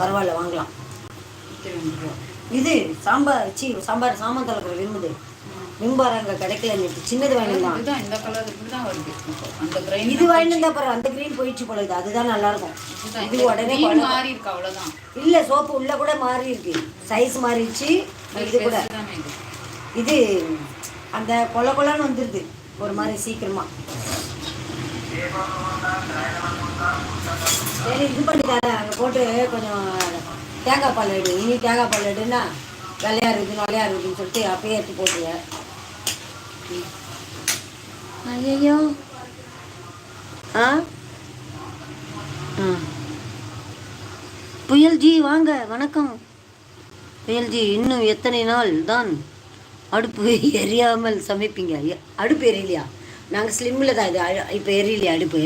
பரவாயில்ல வாங்கலாம். இது சாம்பார் சி சாம்பார் சாமான் தொலைக்கிற விரும்புது. விம்பார் அங்கே கிடைக்கல நேற்று சின்னது இதுதான் இந்த கலர் இப்படிதான் வருது. அந்த கிரைன் இது வாங்கிட்டு அப்புறம் அந்த கிரீன் போயிடுச்சு போல இது. அதுதான் நல்லா இருக்கும் இது உடனே. மாறி இருக்கு அவ்வளவுதான். இல்ல சோப்பு உள்ள கூட மாறி இருக்கு சைஸ் மாறிடுச்சு. இது கூட. தானே இது. அந்த கொல கொலன்னு வந்துருது. ஒரு மாதிரி சீக்கிரமா. சரி இது பண்ணி தரேன் போட்டு கொஞ்சம் தேங்காய் பால் எடு. இனி தேங்காய் பால் எடுன்னா வெள்ளையா இருக்குது நொலையா இருக்குதுன்னு சொல்லிட்டு அப்பயே எடுத்து போட்டுருங்க ஐயோ ஆ? புயல்ஜி வாங்க. வணக்கம். புயல்ஜி இன்னும் எத்தனை நாள் தான் அடுப்பு எரியாமல் சமைப்பீங்க? அடுப்பு எரியலையா? நாங்கள் ஸ்லிம்மில் தான் இது இப்போ எரியலையா அடுப்பு?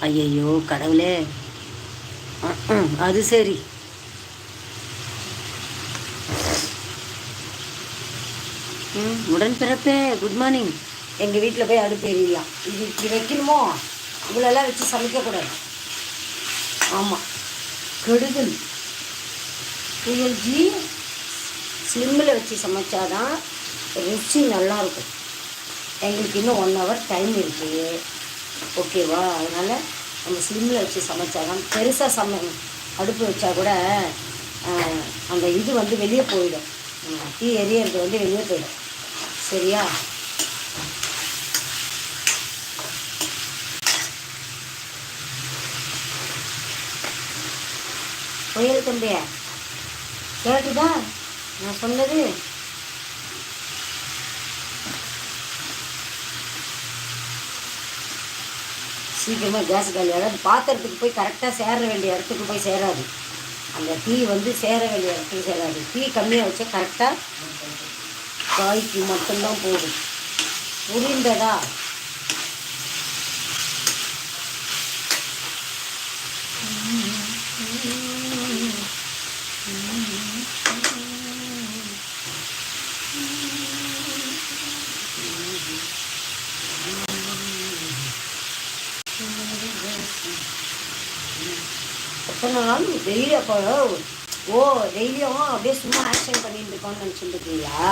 ஐயையோ கடவுளே. ம் அது சரி. ம் உடன்பிறப்பே குட் மார்னிங் எங்கள் வீட்டில் போய் அடுப்பு எரியலாம். இது இப்படி வைக்கணுமோ? இவ்வளோலாம் வச்சு சமைக்கக்கூடாது. ஆமாம் கெடுதல் புயல்ஜி ஸ்லிம்மில் வச்சு சமைச்சாதான் ருச்சி நல்லாயிருக்கும். எங்களுக்கு இன்னும் ஒன் ஹவர் டைம் இருக்குது ஓகேவா? அதனால் நம்ம ஸ்லிம்மில் வச்சு சமைச்சாதான் பெருசாக சமை அடுப்பு வச்சா கூட அந்த இது வந்து வெளியே போயிடும். டீ தீ எரியறது வந்து வெளியே போயிடும். சரியா? புயல் தம்பியா? கேட்டுதா? நான் சொன்னது சீக்கிரமாக கேஸ் காலி அதாவது பாத்திரத்துக்கு போய் கரெக்டாக சேர வேண்டிய இடத்துக்கு போய் சேராது. அந்த டீ வந்து சேர வேண்டிய இடத்துக்கு சேராது. டீ கம்மியாக வச்சா கரெக்டாக காய்க்கு மட்டும்தான் போகும் புரிந்ததா? எத்தனை டெய்லி அப்போ ஓ டெய்லியும் அப்படியே சும்மா ஆக்ஷன் பண்ணிட்டு இருக்கோம்னு நினச்சிட்டு இருக்கீங்களா?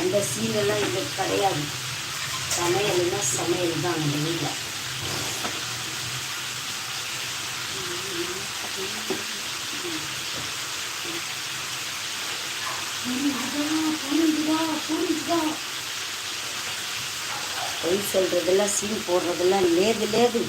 அந்த சீனெல்லாம் இது கிடையாது. சமையல்னா சமையல் தான் அந்த வீட்டில் பொய் சொல்றதெல்லாம் சீன் போடுறதெல்லாம் லேது லேது.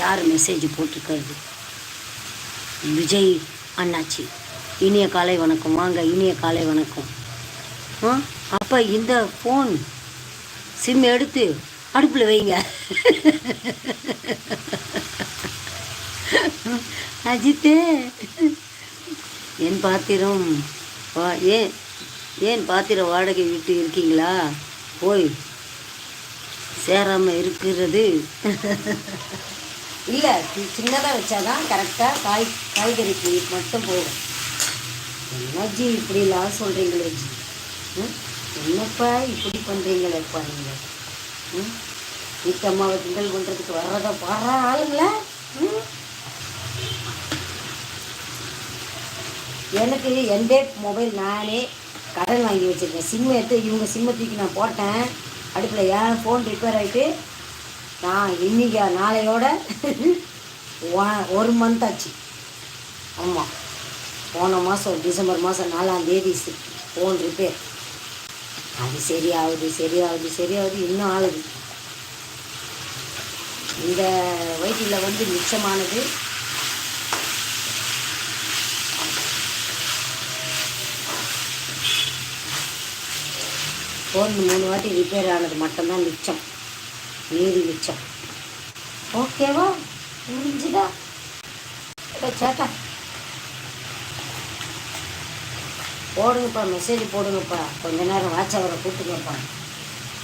யார் மெசேஜ் போட்டிருக்கிறது? விஜய் அண்ணாச்சி இனிய காலை வணக்கம். வாங்க இனிய காலை வணக்கம். ஆ அப்போ இந்த ஃபோன் சிம் எடுத்து அடுப்பில் வைங்க. அஜித்து என் பாத்திரம் வா ஏன் ஏன் பாத்திரம் வாடகை விட்டு இருக்கீங்களா? போய் சேராமல் இருக்கிறது. இல்லை சின்னதாக வச்சாதான் கரெக்டாக காய் காய்கறிக்கு மட்டும் போகும். என்னஜி இப்படிலாம் சொல்கிறீங்களே ஜி ம்? என்னப்பா இப்படி பண்ணுறீங்களேப்பா நீங்கள் ம்? வீட்டு கிண்டல் பண்ணுறதுக்கு வர்றத வர்ற ஆளுங்களா? ம்? எனக்கு எந்த மொபைல் நானே கடன் வாங்கி வச்சுருக்கேன். சிம்மு எடுத்து இவங்க சிம்மை தூக்கி நான் போட்டேன். அடுப்பில் ஏன் ஃபோன் ரிப்பேர் ஆகிட்டு நான் இன்னைக்கு நாளையோட ஒரு மந்த் ஆச்சு. ஆமாம் போன மாதம் டிசம்பர் மாதம் நாலாம் தேதி ஃபோன் ரிப்பேர் அது சரியாகுது சரியாகுது சரியாகுது இன்னும் ஆகுது இந்த வயிற்றில் வந்து மிச்சமானது ஃபோன் மூணு வாட்டி ரிப்பேர் ஆனது மட்டும்தான் மிச்சம். மீதி மிச்சம். ஓகேவா? முடிஞ்சுதா? ஏ, சேட்டா. போடுங்கப்பா மெசேஜ் போடுங்கப்பா. கொஞ்ச நேரம் வாட்ச் அவரை கூப்பிட்டுங்கப்பா